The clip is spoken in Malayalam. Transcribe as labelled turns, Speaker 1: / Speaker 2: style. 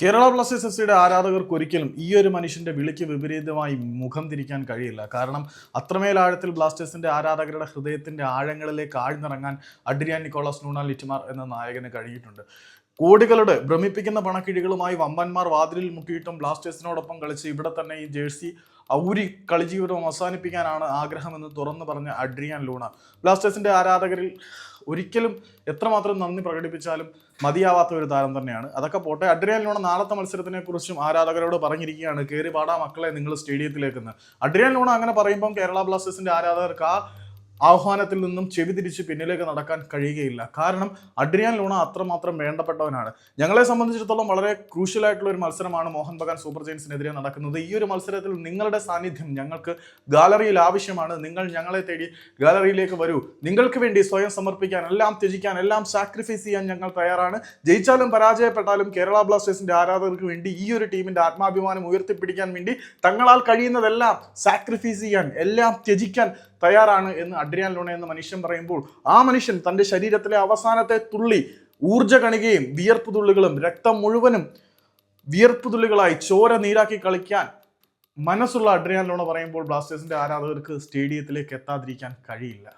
Speaker 1: കേരള ബ്ലാസ്റ്റേഴ്സ് എഫ് സിയുടെ ആരാധകർക്ക് ഒരിക്കലും ഈ ഒരു മനുഷ്യന്റെ വിളിക്ക് വിപരീതമായി മുഖം തിരിക്കാൻ കഴിയില്ല. കാരണം അത്രമേൽ ആഴത്തിൽ ബ്ലാസ്റ്റേഴ്സിന്റെ ആരാധകരുടെ ഹൃദയത്തിന്റെ ആഴങ്ങളിലേക്ക് ആഴ്ന്നിറങ്ങാൻ അഡ്രിയാൻ നിക്കോളാസ് നൂണ ലിറ്റുമാർ എന്ന നായകന് കഴിഞ്ഞിട്ടുണ്ട് കോടികളുടെ ഭ്രമിപ്പിക്കുന്ന പണക്കിഴികളുമായി വമ്പന്മാർ വാതിലിൽ മുട്ടിയിട്ടും ബ്ലാസ്റ്റേഴ്സിനോടൊപ്പം കളിച്ച് ഇവിടെ തന്നെ ഈ ജേഴ്സി ഔരി കളിജീവിതം അവസാനിപ്പിക്കാനാണ് ആഗ്രഹമെന്ന് തുറന്നു പറഞ്ഞ അഡ്രിയാൻ ലൂണ. ബ്ലാസ്റ്റേഴ്സിന്റെ ആരാധകരിൽ ഒരിക്കലും എത്രമാത്രം നന്ദി പ്രകടിപ്പിച്ചാലും മതിയാവാത്ത ഒരു താരം തന്നെയാണ്. അതൊക്കെ പോട്ടെ. അഡ്രിയാൻ ലൂണ നാളത്തെ മത്സരത്തിനെ കുറിച്ചും ആരാധകരോട് പറഞ്ഞിരിക്കുകയാണ്. കയറി പാടാ മക്കളെ നിങ്ങൾ സ്റ്റേഡിയത്തിലേക്കെന്ന് അഡ്രിയാൻ ലൂണ അങ്ങനെ പറയുമ്പം കേരള ബ്ലാസ്റ്റേഴ്സിന്റെ ആരാധകർക്ക് ആ ആഹ്വാനത്തിൽ നിന്നും ചെവി തിരിച്ച് പിന്നിലേക്ക് നടക്കാൻ കഴിയുകയില്ല. കാരണം അഡ്രിയാൻ ലൂണ അത്രമാത്രം വേണ്ടപ്പെട്ടവനാണ്. ഞങ്ങളെ സംബന്ധിച്ചിടത്തോളം വളരെ ക്രൂഷ്യൽ ആയിട്ടുള്ള ഒരു മത്സരമാണ് മോഹൻ ബഗാൻ സൂപ്പർ ജയൻസിനെതിരെ നടക്കുന്നത്. ഈ ഒരു മത്സരത്തിൽ നിങ്ങളുടെ സാന്നിധ്യം ഞങ്ങൾക്ക് ഗാലറിയിൽ ആവശ്യമാണ്. നിങ്ങൾ ഞങ്ങളെ തേടി ഗാലറിയിലേക്ക് വരൂ. നിങ്ങൾക്ക് വേണ്ടി സ്വയം സമർപ്പിക്കാൻ എല്ലാം ത്യജിക്കാൻ എല്ലാം സാക്രിഫൈസ് ചെയ്യാൻ ഞങ്ങൾ തയ്യാറാണ്. ജയിച്ചാലും പരാജയപ്പെട്ടാലും കേരള ബ്ലാസ്റ്റേഴ്സിന്റെ ആരാധകർക്ക് വേണ്ടി ഈ ഒരു ടീമിന്റെ ആത്മാഭിമാനം ഉയർത്തിപ്പിടിക്കാൻ വേണ്ടി തങ്ങളാൽ കഴിയുന്നതെല്ലാം സാക്രിഫൈസ് ചെയ്യാൻ എല്ലാം ത്യജിക്കാൻ തയ്യാറാണ് എന്ന് അഡ്രിയാൻ ലൂണ എന്ന മനുഷ്യൻ പറയുമ്പോൾ ആ മനുഷ്യൻ തന്റെ ശരീരത്തിലെ അവസാനത്തെ തുള്ളി ഊർജ കണികയും വിയർപ്പ് തുള്ളികളും രക്തം മുഴുവനും വിയർപ്പ് തുള്ളികളായി ചോര നീരാക്കി കളിക്കാൻ മനസ്സുള്ള അഡ്രിയാൻ ലൂണ പറയുമ്പോൾ ബ്ലാസ്റ്റേഴ്സിന്റെ ആരാധകർക്ക് സ്റ്റേഡിയത്തിലേക്ക് എത്താതിരിക്കാൻ കഴിയില്ല.